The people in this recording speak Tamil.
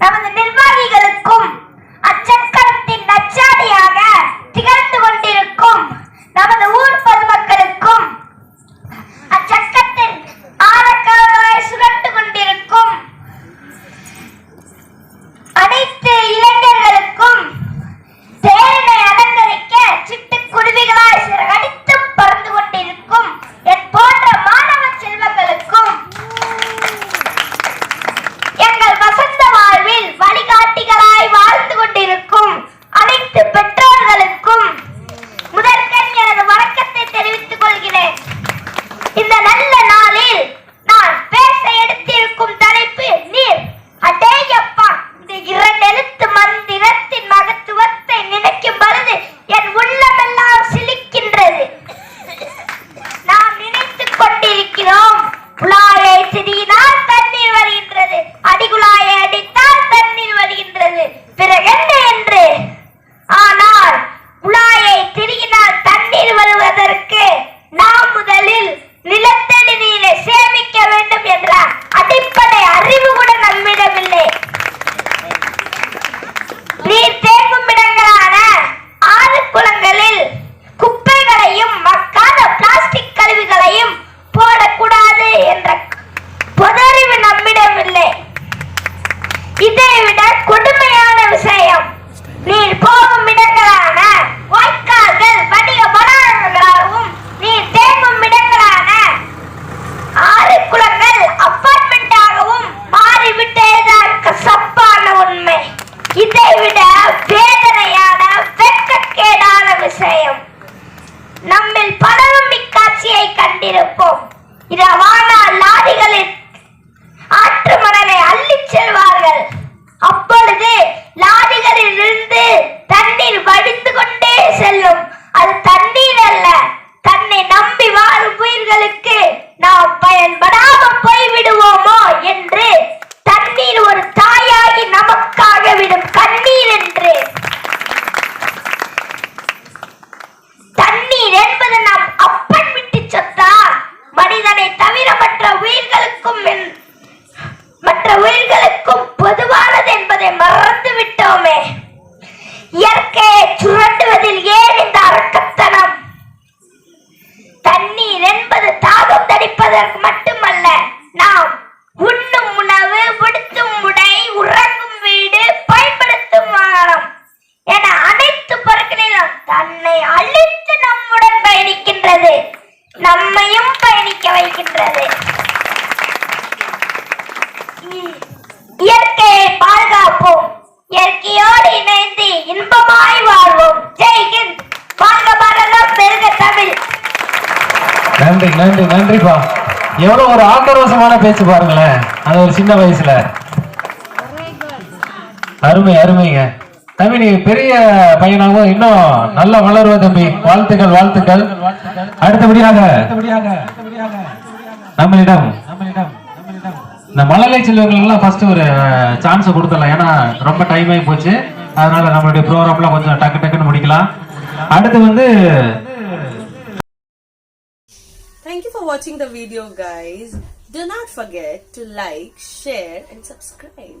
Now in the மற்ற உயிர்களுக்கும் மற்ற உயிர்களுக்கும் பொதுவானது என்பதை மறந்து விட்டோமே. இயற்கையை சுரண்டுவதில் ஏன் இந்த அரக்கத்தனம் தண்ணீர் என்பது தாகம் தணிப்பதற்கு மட்டுமல்ல நாம் உண்ணும் உணவு உடுத்தும் உடை உறங்கும் வீடு பயன்படுத்தும் வாகனம் என அனைத்து பொருட்களிலும் தன்னை அழித்து நம்முடன் பயணிக்கின்றது நம்மையும் பயணிக்க வைக்கின்றது. நன்றி நன்றி நன்றிப்பா. எவ்வளவு ஒரு ஆக்ரோஷமான பேச்சு பாருங்களேன். அது ஒரு சின்ன வயசுல. அருமை அருமைங்க. தம்பி நீ பெரிய பையனாகவும் இன்னும் நல்லா வளருவ தம்பி. வாழ்த்துக்கள் வாழ்த்துக்கள். அடுத்தபடியாக நம்மளிடம் இந்த மழலை செல்வங்களுக்குலாம் ஃபர்ஸ்ட் ஒரு சான்ஸ் கொடுத்துடலாம். ஏன்னா ரொம்ப டைம் ஆகி போச்சு. அதனால நம்மளுடைய ப்ரோக்ராம்லாம் கொஞ்சம் டக்கு டக்குன்னு முடிக்கலாம். அடுத்து வந்து Thank you for watching the video guys. Do not forget to like, share and subscribe.